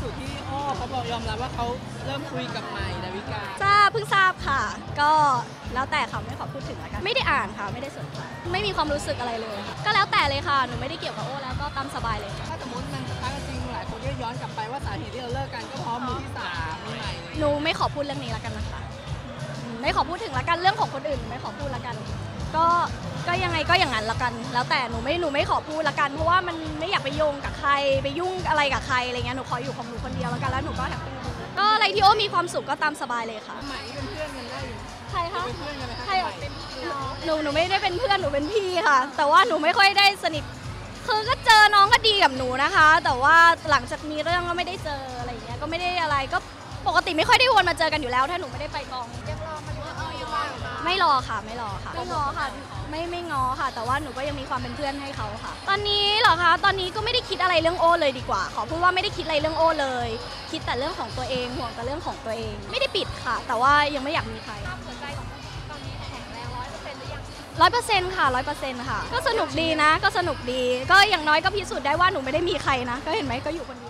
สุดที่อ้อเขาบอกยอมรับว่าเขาเริ่มคุยกับใหม่ดาวิกาทราบเพิ่งทราบค่ะ ก็แล้วแต่ค่ะไม่ขอพูดถึงแล้วกันไม่ได้อ่านค่ะ ไม่ได้สนใจไม่มีความรู้สึกอะไรเลยค่ะก็แล้วแต่เลยค่ะหนูไม่ได้เกี่ยวกับโอ้แล้วก็ตามสบายเลยค่ะถ้าสมมติมันสตาร์ทกันจริงหลายคนก็ย้อนกลับไปว่าสาเหตุที่เราเลิกกันก็เพราะมือที่สามมีใหม่หนูไม่ขอพูดเรื่องนี้แล้วกันนะคะอืมไม่ขอพูดถึงแล้วกันเรื่องของคนอื่น ไม่ขอพูดแล้วกัน ก็ ก็ยังไงก็อย่างนั้นละกัน แล้วแต่หนูไม่หนูไม่ขอพูดละกัน เพราะว่ามันไม่อยากไปโยงกับใคร ไปยุ่งอะไรกับใครอะไรเงี้ยหนูขออยู่ของหนูคนเดียวแล้วกันแล้วหนูก็แฮปปี้ก็อะไรที่โอ้มีความสุขก็ตามสบายเลยค่ะใหม่นี่เป็นเพื่อนกันได้อยู่ใครคะเป็นเพื่อนกันไหมคะใครใหอะม่หนูหนูไม่ได้เป็นเพื่อนหนูเป็นพี่ค่ะ แต่ว่าหนูไม่ค่อยได้สนิทคือก็เจอน้องก็ดีกับหนูนะคะ แต่ว่าหลังจากมีเรื่องก็ไม่ได้เจออะไรอย่างเงี้ยก็ไม่ได้อะไรก็ปกติไม่ค่อยได้วนมาเจอกันอยู่แล้ว ถ้าหนูไม่ได้ไปกองยังรอมาดูว่าเออยังรออยู่นะไม่รอค่ะไม่รอค่ะไม่งอค่ะ ไม่ไม่งอค่ะ แต่ว่าหนูก็ยังมีความเป็นเพื่อนให้เขาค่ะ ตอนนี้เหรอคะตอนนี้ก็ไม่ได้คิดอะไรเรื่องโอเลยดีกว่า ขอพูดว่าไม่ได้คิดอะไรเรื่องโอเลย คิดแต่เรื่องของตัวเองห่วงแต่เรื่องของตัวเอง ไม่ได้ปิดค่ะ แต่ว่ายังไม่อยากมีใครภาพหัวใจของตอนนี้แข็งแรงร้อยเปอร์เซ็นต์หรือยังร้อยเปอร์เซ็นต์ค่ะร้อยเปอร์เซ็นต์ค่ะ ก็สนุกดีนะ ก็สนุกดี ก็อย่างน้อยก็พิสูจน์ได้ว่าหนูไม่ได้มีใครนะ ก็เห็นไหมก็อยู่คนเดียว